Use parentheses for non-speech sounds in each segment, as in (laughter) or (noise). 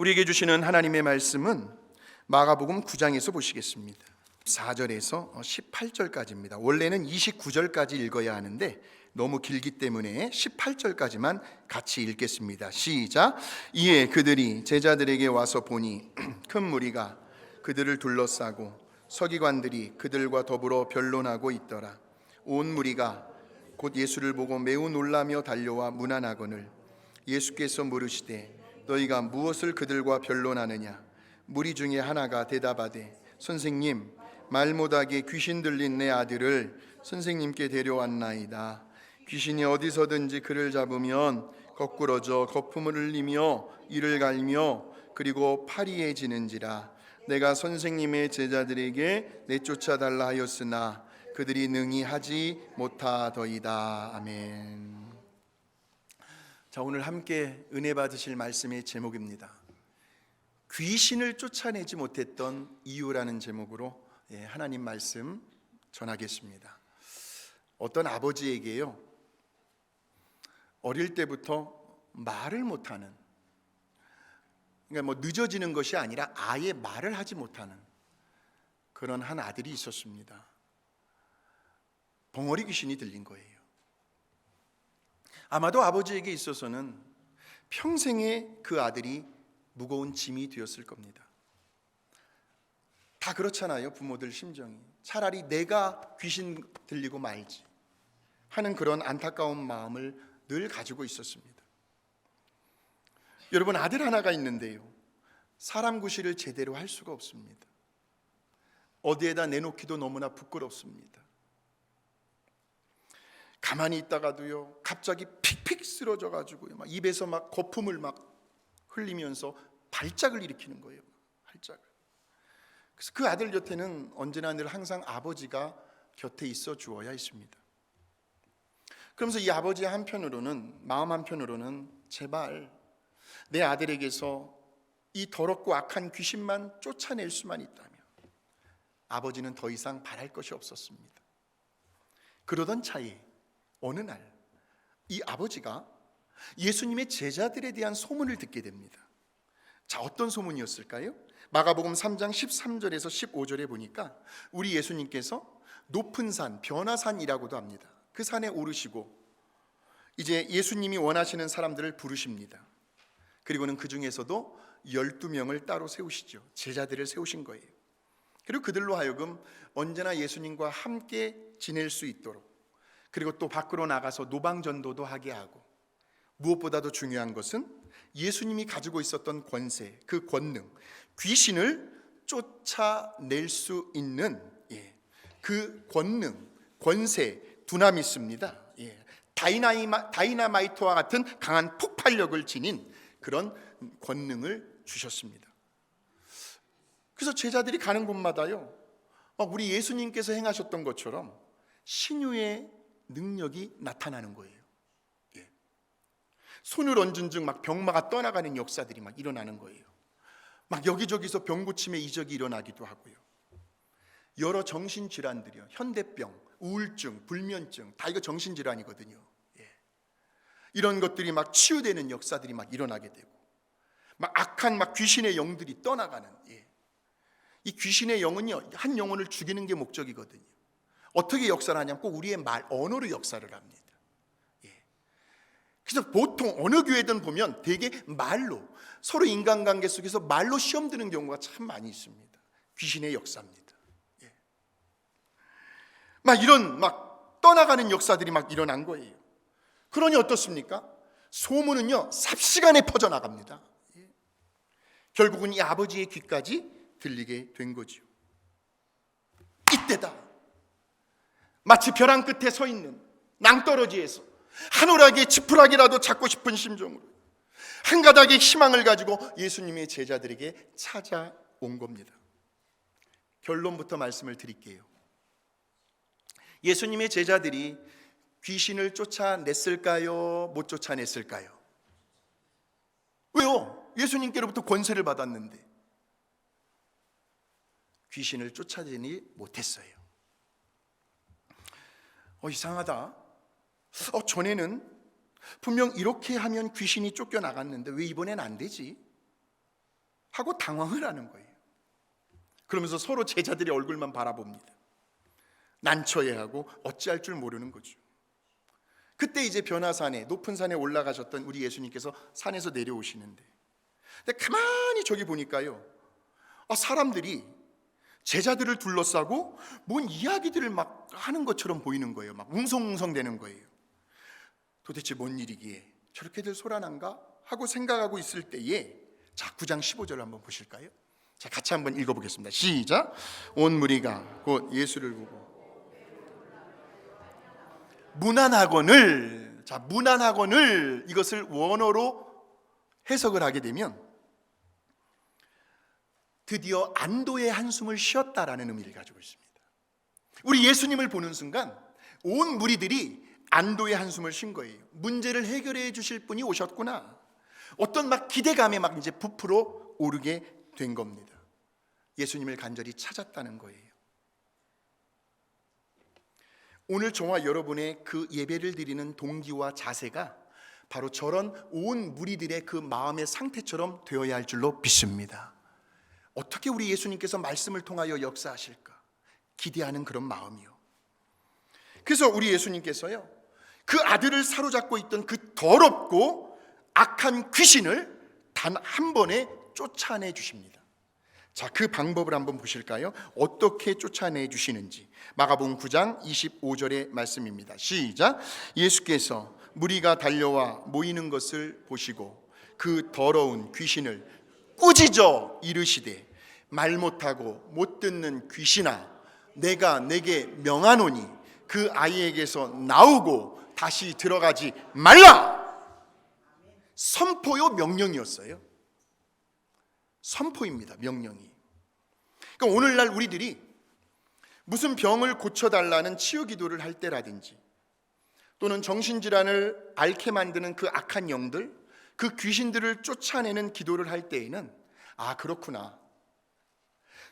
우리에게 주시는 하나님의 말씀은 마가복음 9장에서 보시겠습니다. 4절에서 18절까지입니다. 원래는 29절까지 읽어야 하는데 너무 길기 때문에 18절까지만 같이 읽겠습니다. 시작. 이에 그들이 제자들에게 와서 보니 (clears throat) 큰 무리가 그들을 둘러싸고 서기관들이 그들과 더불어 변론하고 있더라. 온 무리가 곧 예수를 보고 매우 놀라며 달려와 문안하거늘 예수께서 물으시되 너희가 무엇을 그들과 변론하느냐? 무리 중에 하나가 대답하되 선생님 말 못하게 귀신 들린 내 아들을 선생님께 데려왔나이다. 귀신이 어디서든지 그를 잡으면 거꾸러져 거품을 흘리며 이를 갈며 그리고 파리해지는지라. 내가 선생님의 제자들에게 내쫓아 달라 하였으나 그들이 능히 하지 못하더이다. 아멘. 자 오늘 함께 은혜 받으실 말씀의 제목입니다. 귀신을 쫓아내지 못했던 이유라는 제목으로 예, 하나님 말씀 전하겠습니다. 어떤 아버지에게요 어릴 때부터 말을 못하는 그러니까 뭐 늦어지는 것이 아니라 아예 말을 하지 못하는 그런 한 아들이 있었습니다. 벙어리 귀신이 들린 거예요. 아마도 아버지에게 있어서는 평생에 그 아들이 무거운 짐이 되었을 겁니다. 다 그렇잖아요, 부모들 심정이. 차라리 내가 귀신 들리고 말지 하는 그런 안타까운 마음을 늘 가지고 있었습니다. 여러분, 아들 하나가 있는데요. 사람 구실을 제대로 할 수가 없습니다. 어디에다 내놓기도 너무나 부끄럽습니다. 가만히 있다가도요 갑자기 픽픽 쓰러져 가지고요 막 입에서 막 거품을 막 흘리면서 발작을 일으키는 거예요 발작을. 그래서 그 아들 곁에는 언제나 늘 항상 아버지가 곁에 있어 주어야 했습니다. 그러면서 이 아버지 한편으로는 마음 한편으로는 제발 내 아들에게서 이 더럽고 악한 귀신만 쫓아낼 수만 있다면 아버지는 더 이상 바랄 것이 없었습니다. 그러던 차에 어느 날 이 아버지가 예수님의 제자들에 대한 소문을 듣게 됩니다. 자, 어떤 소문이었을까요? 마가복음 3장 13절에서 15절에 보니까 우리 예수님께서 높은 산, 변화산이라고도 합니다. 그 산에 오르시고 이제 예수님이 원하시는 사람들을 부르십니다. 그리고는 그 중에서도 12명을 따로 세우시죠. 제자들을 세우신 거예요. 그리고 그들로 하여금 언제나 예수님과 함께 지낼 수 있도록 그리고 또 밖으로 나가서 노방 전도도 하게 하고 무엇보다도 중요한 것은 예수님이 가지고 있었던 권세, 그 권능, 귀신을 쫓아낼 수 있는 예, 그 권능, 권세, 두나미스입니다. 예, 다이나이마, 다이나마이트와 같은 강한 폭발력을 지닌 그런 권능을 주셨습니다. 그래서 제자들이 가는 곳마다요, 막 우리 예수님께서 행하셨던 것처럼 신유의 능력이 나타나는 거예요. 예. 손을 얹은 즉 막 병마가 떠나가는 역사들이 막 일어나는 거예요. 막 여기저기서 병 고침의 이적이 일어나기도 하고요. 여러 정신 질환들이요. 현대병, 우울증, 불면증 다 이거 정신 질환이거든요. 예. 이런 것들이 막 치유되는 역사들이 막 일어나게 되고 막 악한 막 귀신의 영들이 떠나가는 예. 이 귀신의 영은요. 한 영혼을 죽이는 게 목적이거든요. 어떻게 역사를 하냐면 꼭 우리의 말, 언어로 역사를 합니다. 예. 그래서 보통 어느 교회든 보면 대개 말로 서로 인간관계 속에서 말로 시험 드는 경우가 참 많이 있습니다. 귀신의 역사입니다. 예. 막 이런 막 떠나가는 역사들이 막 일어난 거예요. 그러니 어떻습니까? 소문은요 삽시간에 퍼져 나갑니다. 예. 결국은 이 아버지의 귀까지 들리게 된 거죠. 이때다. 마치 벼랑 끝에 서 있는 낭떠러지에서 한오락의 지푸라기라도 잡고 싶은 심정으로 한 가닥의 희망을 가지고 예수님의 제자들에게 찾아온 겁니다. 결론부터 말씀을 드릴게요. 예수님의 제자들이 귀신을 쫓아냈을까요? 못 쫓아냈을까요? 왜요? 예수님께로부터 권세를 받았는데 귀신을 쫓아내지 못했어요. 어 이상하다. 어 전에는 분명 이렇게 하면 귀신이 쫓겨 나갔는데 왜 이번엔 안 되지? 하고 당황을 하는 거예요. 그러면서 서로 제자들의 얼굴만 바라봅니다. 난처해하고 어찌할 줄 모르는 거죠. 그때 이제 변화산에 높은 산에 올라가셨던 우리 예수님께서 산에서 내려오시는데, 근데 가만히 저기 보니까요, 아, 사람들이 제자들을 둘러싸고 뭔 이야기들을 막 하는 것처럼 보이는 거예요. 막 웅성웅성대는 거예요. 도대체 뭔 일이기에 저렇게들 소란한가 하고 생각하고 있을 때에 자 9장 15절 한번 보실까요? 자 같이 한번 읽어보겠습니다. 시작. 온 무리가 곧 예수를 보고 무난하거늘 자 무난하거늘 이것을 원어로 해석을 하게 되면 드디어 안도의 한숨을 쉬었다라는 의미를 가지고 있습니다. 우리 예수님을 보는 순간 온 무리들이 안도의 한숨을 쉰 거예요. 문제를 해결해 주실 분이 오셨구나. 어떤 막 기대감에 막 이제 부풀어 오르게 된 겁니다. 예수님을 간절히 찾았다는 거예요. 오늘 저와 여러분의 그 예배를 드리는 동기와 자세가 바로 저런 온 무리들의 그 마음의 상태처럼 되어야 할 줄로 믿습니다. 어떻게 우리 예수님께서 말씀을 통하여 역사하실까? 기대하는 그런 마음이요. 그래서 우리 예수님께서요, 그 아들을 사로잡고 있던 그 더럽고 악한 귀신을 단 한 번에 쫓아내 주십니다. 자, 그 방법을 한번 보실까요? 어떻게 쫓아내 주시는지. 마가복음 9장 25절의 말씀입니다. 시작. 예수께서 무리가 달려와 모이는 것을 보시고 그 더러운 귀신을 꾸짖어 이르시되 말 못하고 못 듣는 귀신아 내가 내게 명하노니 그 아이에게서 나오고 다시 들어가지 말라. 선포요 명령이었어요. 선포입니다 명령이. 그러니까 오늘날 우리들이 무슨 병을 고쳐달라는 치유 기도를 할 때라든지 또는 정신질환을 앓게 만드는 그 악한 영들 그 귀신들을 쫓아내는 기도를 할 때에는 아 그렇구나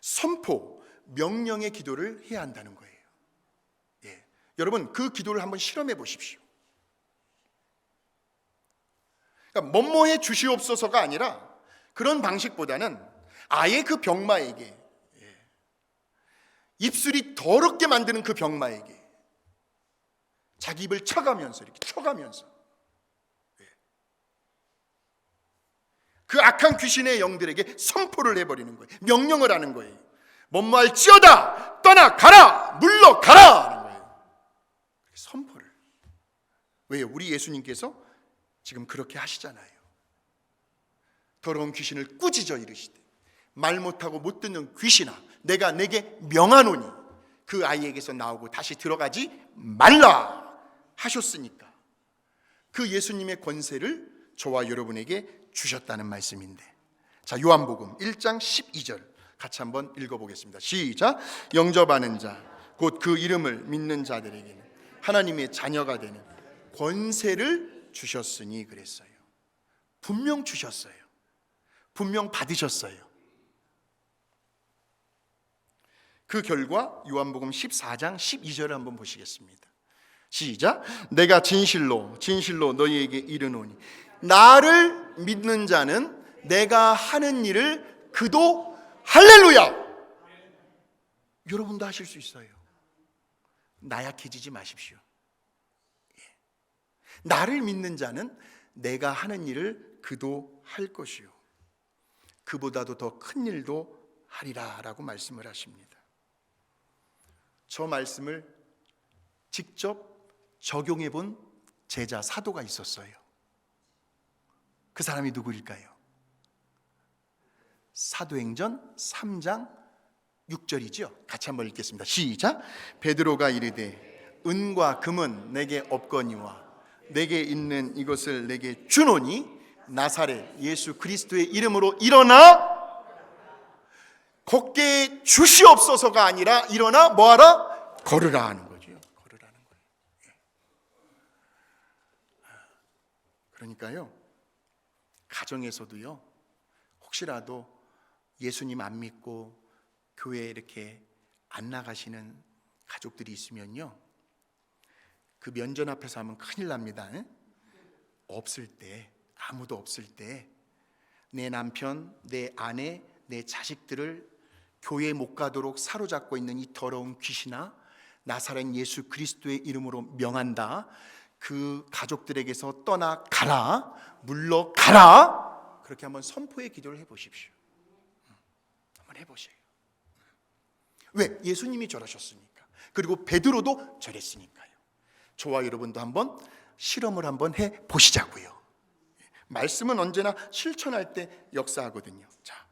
선포 명령의 기도를 해야 한다는 거예요. 예. 여러분 그 기도를 한번 실험해 보십시오. 그러니까 뭐뭐해 주시옵소서가 아니라 그런 방식보다는 아예 그 병마에게 예. 입술이 더럽게 만드는 그 병마에게 자기 입을 쳐가면서 이렇게 쳐가면서 그 악한 귀신의 영들에게 선포를 해버리는 거예요. 명령을 하는 거예요. 뭐뭐할지어다 떠나 가라 물러가라 하는 거예요. 선포를. 왜요? 우리 예수님께서 지금 그렇게 하시잖아요. 더러운 귀신을 꾸짖어 이르시되 말 못하고 못 듣는 귀신아 내가 내게 명하노니 그 아이에게서 나오고 다시 들어가지 말라 하셨으니까 그 예수님의 권세를 저와 여러분에게 주셨다는 말씀인데. 자, 요한복음 1장 12절 같이 한번 읽어보겠습니다. 시작. 영접하는 자, 곧 그 이름을 믿는 자들에게는 하나님의 자녀가 되는 권세를 주셨으니 그랬어요. 분명 주셨어요. 분명 받으셨어요. 그 결과 요한복음 14장 12절을 한번 보시겠습니다. 시작. 내가 진실로 진실로 너희에게 이르노니 나를 믿는 자는 내가 하는 일을 그도 할렐루야. 여러분도 하실 수 있어요. 나약해지지 마십시오. 예. 나를 믿는 자는 내가 하는 일을 그도 할 것이요. 그보다도 더 큰 일도 하리라 라고 말씀을 하십니다. 저 말씀을 직접 적용해 본 제자 사도가 있었어요. 그 사람이 누구일까요? 사도행전 3장 6절이죠. 같이 한번 읽겠습니다. 시작. 베드로가 이르되 은과 금은 내게 없거니와 내게 있는 이것을 내게 주노니 나사렛 예수 그리스도의 이름으로 일어나 걷게 주시옵소서가 아니라 일어나 뭐하라 걸으라 하는 거죠. 걸으라는 거예요. 예. 그러니까요. 가정에서도요. 혹시라도 예수님 안 믿고 교회에 이렇게 안 나가시는 가족들이 있으면요. 그 면전 앞에서 하면 큰일 납니다. 에? 없을 때, 아무도 없을 때 내 남편, 내 아내, 내 자식들을 교회 못 가도록 사로잡고 있는 이 더러운 귀신아 나사렛 예수 그리스도의 이름으로 명한다. 그 가족들에게서 떠나 가라. 물러 가라. 그렇게 한번 선포의 기도를 해 보십시오. 한번 해 보세요. 왜? 예수님이 저러셨으니까. 그리고 베드로도 저랬으니까요. 저와 여러분도 한번 실험을 한번 해 보시자고요. 말씀은 언제나 실천할 때 역사하거든요. 자.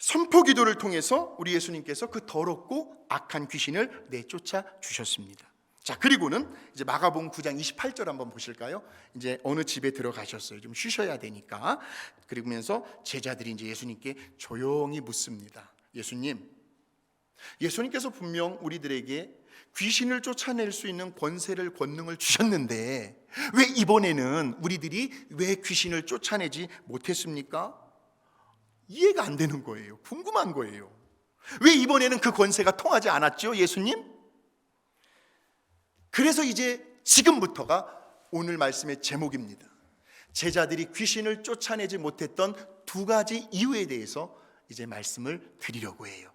선포 기도를 통해서 우리 예수님께서 그 더럽고 악한 귀신을 내쫓아 주셨습니다. 자, 그리고는 이제 마가복음 9장 28절 한번 보실까요? 이제 어느 집에 들어가셨어요. 좀 쉬셔야 되니까. 그러면서 제자들이 이제 예수님께 조용히 묻습니다. 예수님, 예수님께서 분명 우리들에게 귀신을 쫓아낼 수 있는 권세를 권능을 주셨는데 왜 이번에는 우리들이 왜 귀신을 쫓아내지 못했습니까? 이해가 안 되는 거예요. 궁금한 거예요. 왜 이번에는 그 권세가 통하지 않았죠, 예수님? 그래서 이제 지금부터가 오늘 말씀의 제목입니다. 제자들이 귀신을 쫓아내지 못했던 두 가지 이유에 대해서 이제 말씀을 드리려고 해요.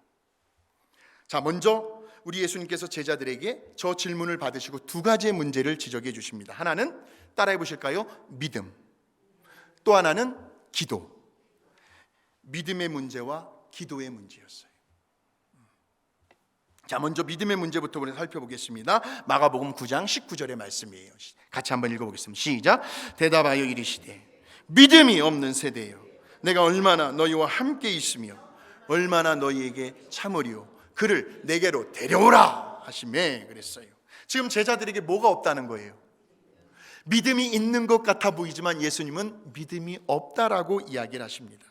자, 먼저 우리 예수님께서 제자들에게 저 질문을 받으시고 두 가지의 문제를 지적해 주십니다. 하나는 따라해 보실까요? 믿음. 또 하나는 기도. 믿음의 문제와 기도의 문제였어요. 자, 먼저 믿음의 문제부터 우리 살펴보겠습니다. 마가복음 9장 19절의 말씀이에요. 같이 한번 읽어보겠습니다. 시작. 대답하여 이르시되 믿음이 없는 세대요. 내가 얼마나 너희와 함께 있으며 얼마나 너희에게 참으리요. 그를 내게로 데려오라 하심에 그랬어요. 지금 제자들에게 뭐가 없다는 거예요? 믿음이 있는 것 같아 보이지만 예수님은 믿음이 없다라고 이야기를 하십니다.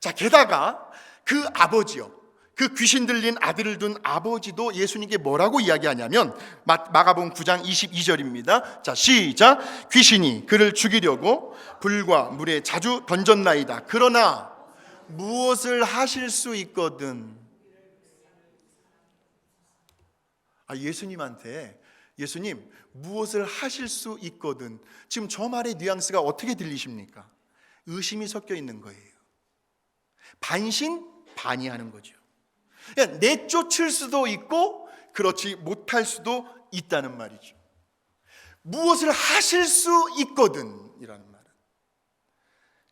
자, 게다가 그 아버지요. 그 귀신 들린 아들을 둔 아버지도 예수님께 뭐라고 이야기하냐면 마가복음 9장 22절입니다. 자, 시작. 귀신이 그를 죽이려고 불과 물에 자주 던졌나이다. 그러나 무엇을 하실 수 있거든. 아, 예수님한테 예수님 무엇을 하실 수 있거든. 지금 저 말의 뉘앙스가 어떻게 들리십니까? 의심이 섞여 있는 거예요. 반신 반의하는 거죠. 그러니까 내쫓을 수도 있고 그렇지 못할 수도 있다는 말이죠. 무엇을 하실 수 있거든이라는 말은.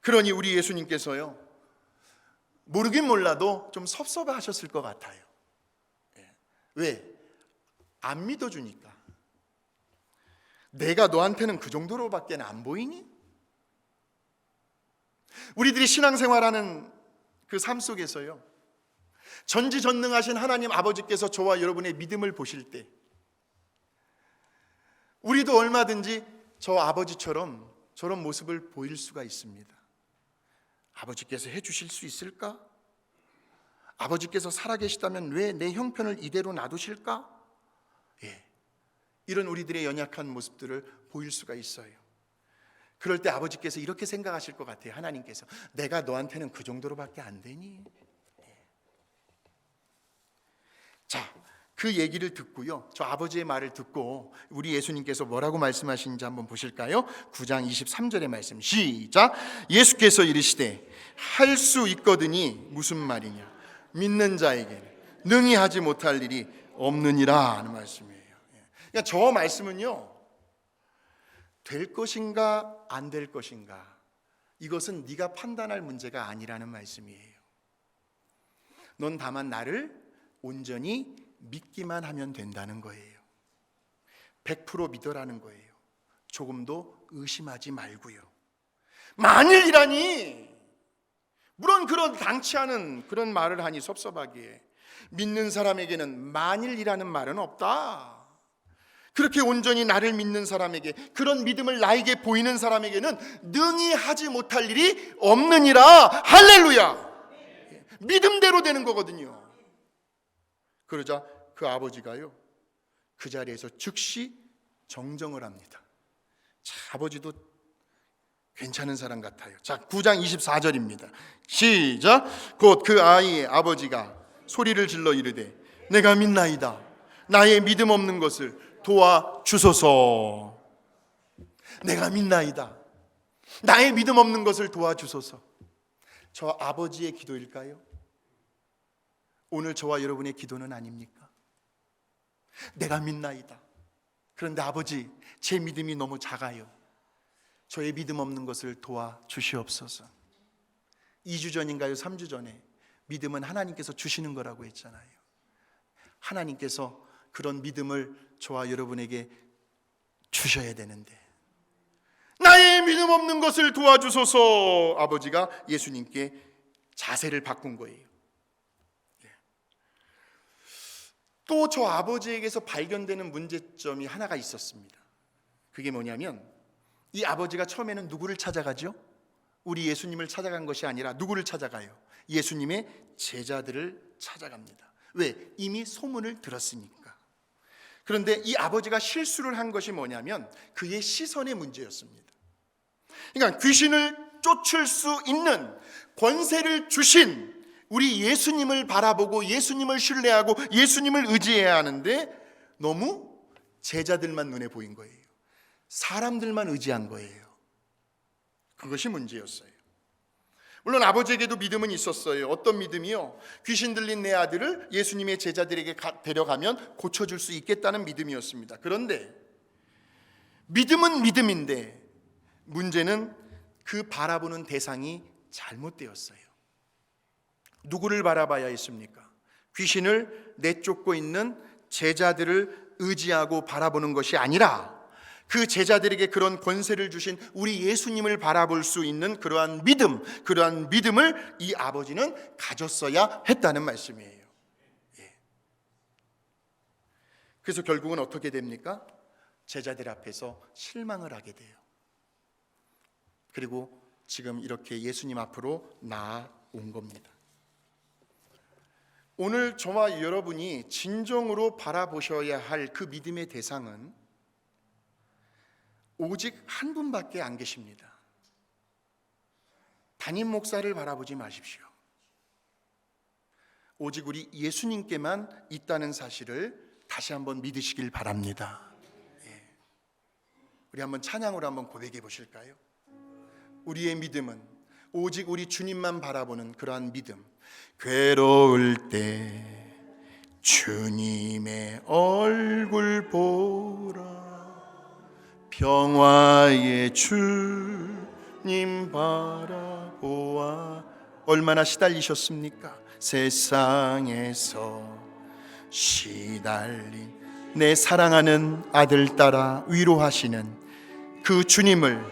그러니 우리 예수님께서요 모르긴 몰라도 좀 섭섭하셨을 것 같아요. 예. 왜? 안 믿어주니까. 내가 너한테는 그 정도로밖에 안 보이니? 우리들이 신앙생활하는 그 삶 속에서요. 전지전능하신 하나님 아버지께서 저와 여러분의 믿음을 보실 때 우리도 얼마든지 저 아버지처럼 저런 모습을 보일 수가 있습니다. 아버지께서 해 주실 수 있을까? 아버지께서 살아계시다면 왜 내 형편을 이대로 놔두실까? 예. 이런 우리들의 연약한 모습들을 보일 수가 있어요. 그럴 때 아버지께서 이렇게 생각하실 것 같아요. 하나님께서 내가 너한테는 그 정도로밖에 안 되니? 네. 자, 그 얘기를 듣고요. 저 아버지의 말을 듣고 우리 예수님께서 뭐라고 말씀하시는지 한번 보실까요? 9장 23절의 말씀. 시작. 예수께서 이르시되 할 수 있거든이 무슨 말이냐? 믿는 자에게 능히 하지 못할 일이 없느니라 하는 말씀이에요. 예. 그러니까 저 말씀은요. 될 것인가 안 될 것인가 이것은 네가 판단할 문제가 아니라는 말씀이에요. 넌 다만 나를 온전히 믿기만 하면 된다는 거예요. 100% 믿어라는 거예요. 조금도 의심하지 말고요. 만일이라니 물론 그런 당치 않은 그런 말을 하니 섭섭하기에 믿는 사람에게는 만일이라는 말은 없다. 그렇게 온전히 나를 믿는 사람에게 그런 믿음을 나에게 보이는 사람에게는 능히 하지 못할 일이 없느니라. 할렐루야! 믿음대로 되는 거거든요. 그러자 그 아버지가요 그 자리에서 즉시 정정을 합니다. 자, 아버지도 괜찮은 사람 같아요. 자 9장 24절입니다. 시작! 곧 그 아이의 아버지가 소리를 질러 이르되 내가 믿나이다. 나의 믿음 없는 것을 도와 주소서. 내가 믿나이다. 나의 믿음 없는 것을 도와주소서. 저 아버지의 기도일까요? 오늘 저와 여러분의 기도는 아닙니까? 내가 믿나이다. 그런데 아버지, 제 믿음이 너무 작아요. 저의 믿음 없는 것을 도와주시옵소서. 2주 전인가요? 3주 전에 믿음은 하나님께서 주시는 거라고 했잖아요. 하나님께서 그런 믿음을 저와 여러분에게 주셔야 되는데 나의 믿음 없는 것을 도와주소서 아버지가 예수님께 자세를 바꾼 거예요. 또 저 아버지에게서 발견되는 문제점이 하나가 있었습니다. 그게 뭐냐면 이 아버지가 처음에는 누구를 찾아가죠? 우리 예수님을 찾아간 것이 아니라 누구를 찾아가요? 예수님의 제자들을 찾아갑니다. 왜? 이미 소문을 들었으니까. 그런데 이 아버지가 실수를 한 것이 뭐냐면 그의 시선의 문제였습니다. 그러니까 귀신을 쫓을 수 있는 권세를 주신 우리 예수님을 바라보고 예수님을 신뢰하고 예수님을 의지해야 하는데 너무 제자들만 눈에 보인 거예요. 사람들만 의지한 거예요. 그것이 문제였어요. 물론 아버지에게도 믿음은 있었어요. 어떤 믿음이요? 귀신 들린 내 아들을 예수님의 제자들에게 가- 데려가면 고쳐줄 수 있겠다는 믿음이었습니다. 그런데 믿음은 믿음인데 문제는 그 바라보는 대상이 잘못되었어요. 누구를 바라봐야 했습니까? 귀신을 내쫓고 있는 제자들을 의지하고 바라보는 것이 아니라 그 제자들에게 그런 권세를 주신 우리 예수님을 바라볼 수 있는 그러한 믿음, 그러한 믿음을 이 아버지는 가졌어야 했다는 말씀이에요. 예. 그래서 결국은 어떻게 됩니까? 제자들 앞에서 실망을 하게 돼요. 그리고 지금 이렇게 예수님 앞으로 나온 겁니다. 오늘 저와 여러분이 진정으로 바라보셔야 할 그 믿음의 대상은 오직 한 분밖에 안 계십니다. 담임 목사를 바라보지 마십시오. 오직 우리 예수님께만 있다는 사실을 다시 한번 믿으시길 바랍니다. 예. 우리 한번 찬양으로 한번 고백해 보실까요? 우리의 믿음은 오직 우리 주님만 바라보는 그러한 믿음. 괴로울 때 주님의 얼굴 보라. 평화의 주님 바라보아 얼마나 시달리셨습니까? 세상에서 시달린 내 사랑하는 아들 따라 위로하시는 그 주님을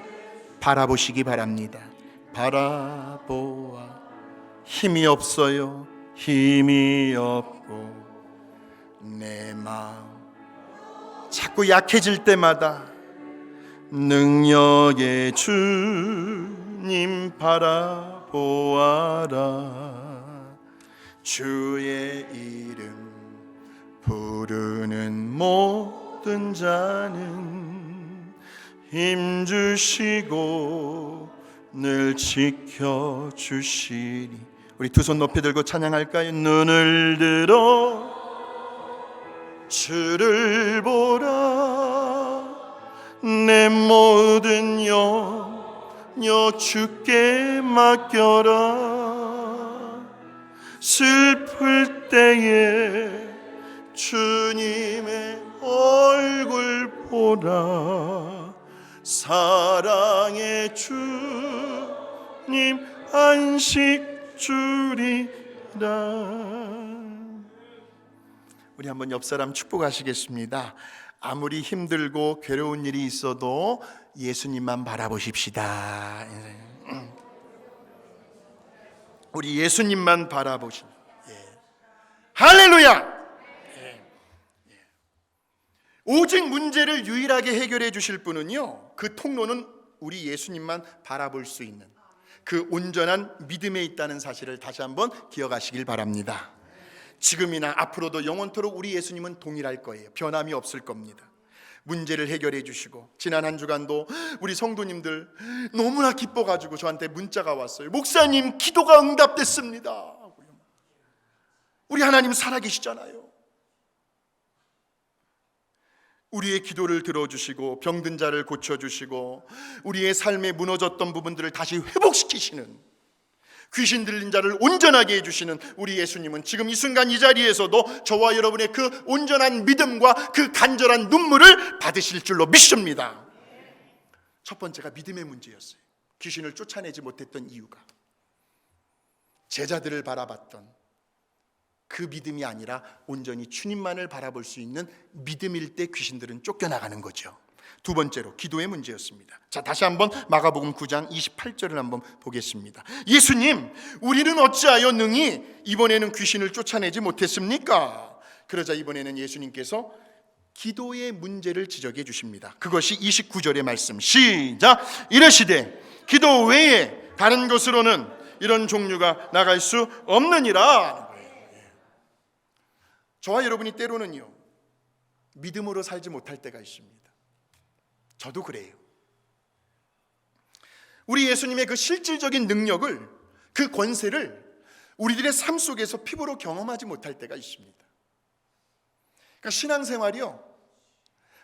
바라보시기 바랍니다. 바라보아 힘이 없어요. 힘이 없고 내 마음 자꾸 약해질 때마다 능력의 주님 바라보아라. 주의 이름 부르는 모든 자는 힘 주시고 늘 지켜 주시리. 우리 두 손 높이 들고 찬양할까요? 눈을 들어 주를 보라 내 모든 영여 주께 맡겨라. 슬플 때에 주님의 얼굴 보라. 사랑의 주님 안식 주리라. 우리 한번 옆 사람 축복하시겠습니다. 아무리 힘들고 괴로운 일이 있어도 예수님만 바라보십시다. 우리 예수님만 바라보신. 예. 할렐루야. 예. 예. 오직 문제를 유일하게 해결해 주실 분은요. 그 통로는 우리 예수님만 바라볼 수 있는 그 온전한 믿음에 있다는 사실을 다시 한번 기억하시길 바랍니다. 지금이나 앞으로도 영원토록 우리 예수님은 동일할 거예요. 변함이 없을 겁니다. 문제를 해결해 주시고 지난 한 주간도 우리 성도님들 너무나 기뻐 가지고 저한테 문자가 왔어요. 목사님 기도가 응답됐습니다. 우리 하나님 살아 계시잖아요. 우리의 기도를 들어주시고 병든 자를 고쳐주시고 우리의 삶에 무너졌던 부분들을 다시 회복시키시는 귀신 들린 자를 온전하게 해주시는 우리 예수님은 지금 이 순간 이 자리에서도 저와 여러분의 그 온전한 믿음과 그 간절한 눈물을 받으실 줄로 믿습니다. 첫 번째가 믿음의 문제였어요. 귀신을 쫓아내지 못했던 이유가 제자들을 바라봤던 그 믿음이 아니라 온전히 주님만을 바라볼 수 있는 믿음일 때 귀신들은 쫓겨나가는 거죠. 두 번째로 기도의 문제였습니다. 자, 다시 한번 마가복음 9장 28절을 한번 보겠습니다. 예수님, 우리는 어찌하여 능히 이번에는 귀신을 쫓아내지 못했습니까? 그러자 이번에는 예수님께서 기도의 문제를 지적해 주십니다. 그것이 29절의 말씀. 시작. 이르시되 기도 외에 다른 곳으로는 이런 종류가 나갈 수 없느니라. 저와 여러분이 때로는요 믿음으로 살지 못할 때가 있습니다. 저도 그래요. 우리 예수님의 그 실질적인 능력을 그 권세를 우리들의 삶 속에서 피부로 경험하지 못할 때가 있습니다. 그러니까 신앙생활이요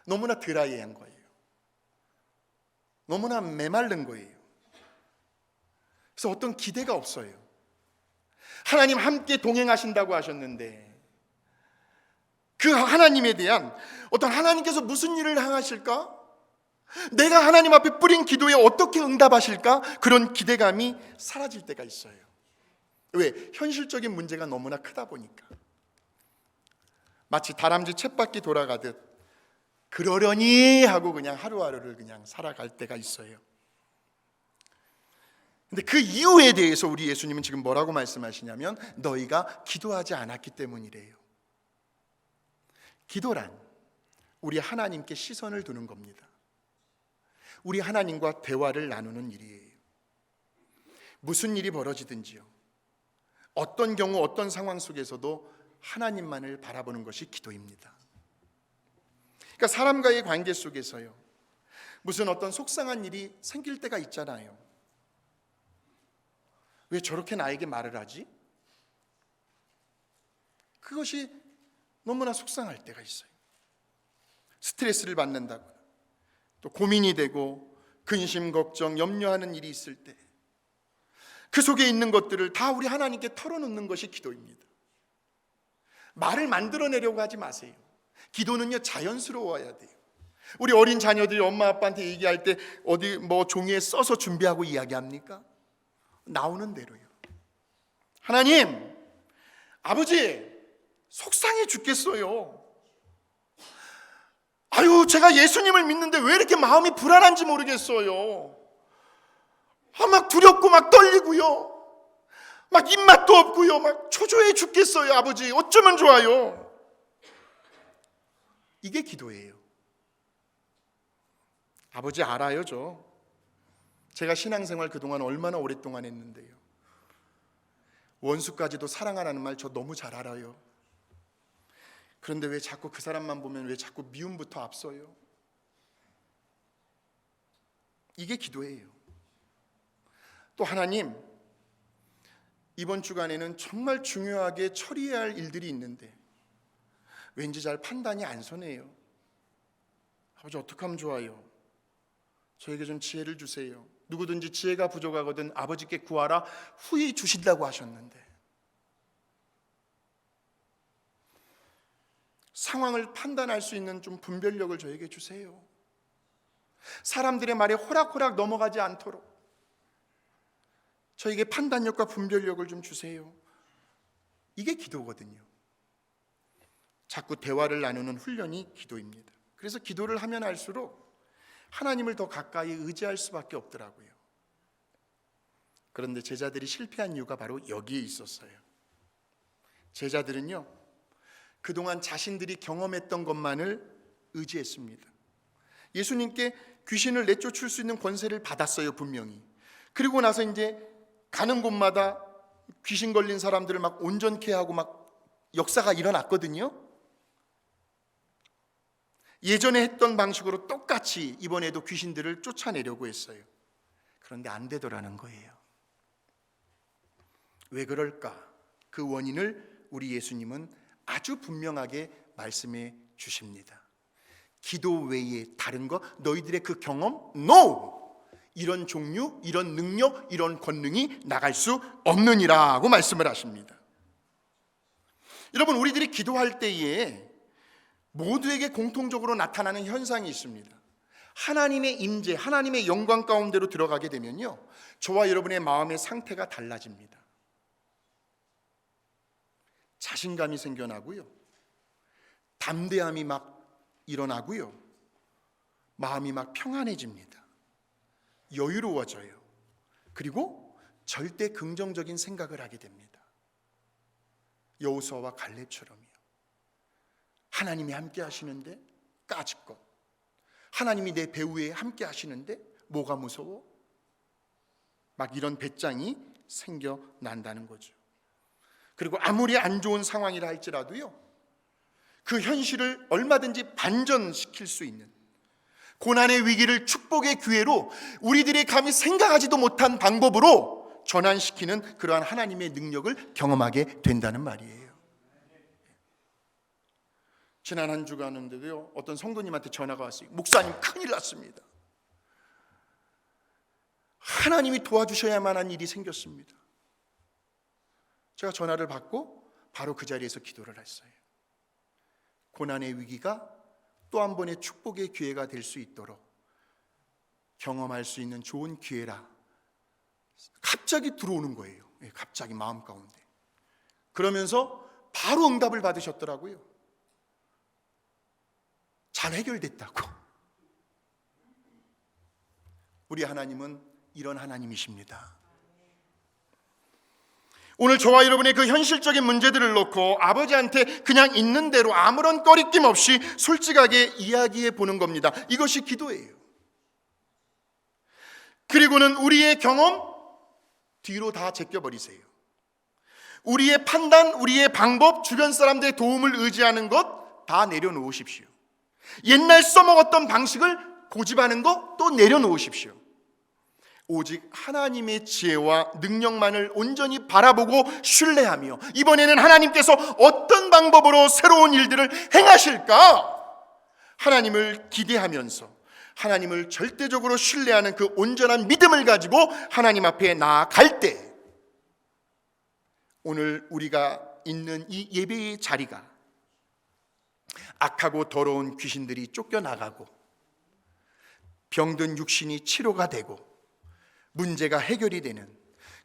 너무나 드라이한 거예요. 너무나 메마른 거예요. 그래서 어떤 기대가 없어요. 하나님 함께 동행하신다고 하셨는데 그 하나님에 대한 어떤 하나님께서 무슨 일을 행하실까? 내가 하나님 앞에 뿌린 기도에 어떻게 응답하실까? 그런 기대감이 사라질 때가 있어요. 왜? 현실적인 문제가 너무나 크다 보니까. 마치 다람쥐 쳇바퀴 돌아가듯 그러려니 하고 그냥 하루하루를 그냥 살아갈 때가 있어요. 근데 그 이유에 대해서 우리 예수님은 지금 뭐라고 말씀하시냐면 너희가 기도하지 않았기 때문이래요. 기도란 우리 하나님께 시선을 두는 겁니다. 우리 하나님과 대화를 나누는 일이에요. 무슨 일이 벌어지든지요. 어떤 경우 어떤 상황 속에서도 하나님만을 바라보는 것이 기도입니다. 그러니까 사람과의 관계 속에서요. 무슨 어떤 속상한 일이 생길 때가 있잖아요. 왜 저렇게 나에게 말을 하지? 그것이 너무나 속상할 때가 있어요. 스트레스를 받는다거나 또 고민이 되고 근심, 걱정, 염려하는 일이 있을 때 그 속에 있는 것들을 다 우리 하나님께 털어놓는 것이 기도입니다. 말을 만들어내려고 하지 마세요. 기도는요 자연스러워야 돼요. 우리 어린 자녀들이 엄마 아빠한테 얘기할 때 어디 뭐 종이에 써서 준비하고 이야기합니까? 나오는 대로요. 하나님, 아버지, 속상해 죽겠어요. 아유, 제가 예수님을 믿는데 왜 이렇게 마음이 불안한지 모르겠어요. 아, 막 두렵고 막 떨리고요. 막 입맛도 없고요. 막 초조해 죽겠어요, 아버지. 어쩌면 좋아요. 이게 기도예요. 아버지 알아요, 저. 제가 신앙생활 그동안 얼마나 오랫동안 했는데요. 원수까지도 사랑하라는 말 저 너무 잘 알아요. 그런데 왜 자꾸 그 사람만 보면 왜 자꾸 미움부터 앞서요? 이게 기도예요. 또 하나님, 이번 주간에는 정말 중요하게 처리해야 할 일들이 있는데 왠지 잘 판단이 안 서네요. 아버지 어떻게 하면 좋아요? 저에게 좀 지혜를 주세요. 누구든지 지혜가 부족하거든 아버지께 구하라 후히 주신다고 하셨는데 상황을 판단할 수 있는 좀 분별력을 저에게 주세요. 사람들의 말에 호락호락 넘어가지 않도록 저에게 판단력과 분별력을 좀 주세요. 이게 기도거든요. 자꾸 대화를 나누는 훈련이 기도입니다. 그래서 기도를 하면 할수록 하나님을 더 가까이 의지할 수밖에 없더라고요. 그런데 제자들이 실패한 이유가 바로 여기에 있었어요. 제자들은요, 그동안 자신들이 경험했던 것만을 의지했습니다. 예수님께 귀신을 내쫓을 수 있는 권세를 받았어요, 분명히. 그리고 나서 이제 가는 곳마다 귀신 걸린 사람들을 막 온전케 하고 막 역사가 일어났거든요. 예전에 했던 방식으로 똑같이 이번에도 귀신들을 쫓아내려고 했어요. 그런데 안 되더라는 거예요. 왜 그럴까? 그 원인을 우리 예수님은 아주 분명하게 말씀해 주십니다. 기도 외에 다른 거 너희들의 그 경험 no 이런 종류 이런 능력 이런 권능이 나갈 수 없느니라고 말씀을 하십니다. 여러분 우리들이 기도할 때에 모두에게 공통적으로 나타나는 현상이 있습니다. 하나님의 임재, 하나님의 영광 가운데로 들어가게 되면요. 저와 여러분의 마음의 상태가 달라집니다. 자신감이 생겨나고요. 담대함이 막 일어나고요. 마음이 막 평안해집니다. 여유로워져요. 그리고 절대 긍정적인 생각을 하게 됩니다. 여호수아와 갈렙처럼요. 하나님이 함께 하시는데 까짓 것. 하나님이 내 배후에 함께 하시는데 뭐가 무서워? 막 이런 배짱이 생겨난다는 거죠. 그리고 아무리 안 좋은 상황이라 할지라도요. 그 현실을 얼마든지 반전시킬 수 있는 고난의 위기를 축복의 기회로 우리들이 감히 생각하지도 못한 방법으로 전환시키는 그러한 하나님의 능력을 경험하게 된다는 말이에요. 지난 한 주간인데도요 어떤 성도님한테 전화가 왔어요. 목사님 큰일 났습니다. 하나님이 도와주셔야만 한 일이 생겼습니다. 제가 전화를 받고 바로 그 자리에서 기도를 했어요. 고난의 위기가 또 한 번의 축복의 기회가 될 수 있도록 경험할 수 있는 좋은 기회라. 갑자기 들어오는 거예요. 예, 갑자기 마음 가운데. 그러면서 바로 응답을 받으셨더라고요. 잘 해결됐다고. 우리 하나님은 이런 하나님이십니다. 오늘 저와 여러분의 그 현실적인 문제들을 놓고 아버지한테 그냥 있는 대로 아무런 꺼리낌 없이 솔직하게 이야기해 보는 겁니다. 이것이 기도예요. 그리고는 우리의 경험 뒤로 다 제껴버리세요. 우리의 판단, 우리의 방법, 주변 사람들의 도움을 의지하는 것 다 내려놓으십시오. 옛날 써먹었던 방식을 고집하는 것또 내려놓으십시오. 오직 하나님의 지혜와 능력만을 온전히 바라보고 신뢰하며 이번에는 하나님께서 어떤 방법으로 새로운 일들을 행하실까? 하나님을 기대하면서 하나님을 절대적으로 신뢰하는 그 온전한 믿음을 가지고 하나님 앞에 나아갈 때 오늘 우리가 있는 이 예배의 자리가 악하고 더러운 귀신들이 쫓겨나가고 병든 육신이 치료가 되고 문제가 해결이 되는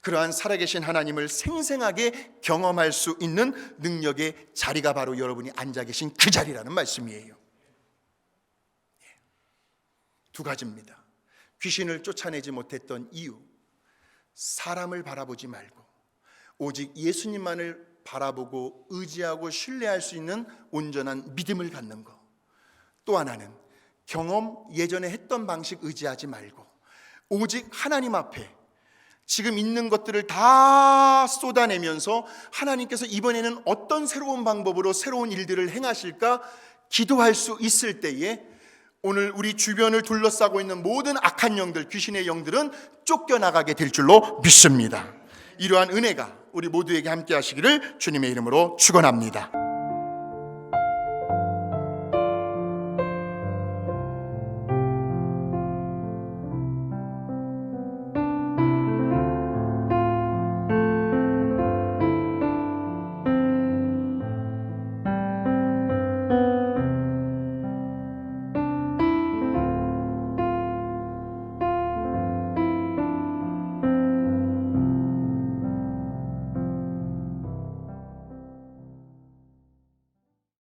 그러한 살아계신 하나님을 생생하게 경험할 수 있는 능력의 자리가 바로 여러분이 앉아 계신 그 자리라는 말씀이에요. 예. 두 가지입니다. 귀신을 쫓아내지 못했던 이유, 사람을 바라보지 말고 오직 예수님만을 바라보고 의지하고 신뢰할 수 있는 온전한 믿음을 갖는 것. 또 하나는 경험 예전에 했던 방식 의지하지 말고 오직 하나님 앞에 지금 있는 것들을 다 쏟아내면서 하나님께서 이번에는 어떤 새로운 방법으로 새로운 일들을 행하실까 기도할 수 있을 때에 오늘 우리 주변을 둘러싸고 있는 모든 악한 영들, 귀신의 영들은 쫓겨나가게 될 줄로 믿습니다. 이러한 은혜가 우리 모두에게 함께 하시기를 주님의 이름으로 축원합니다.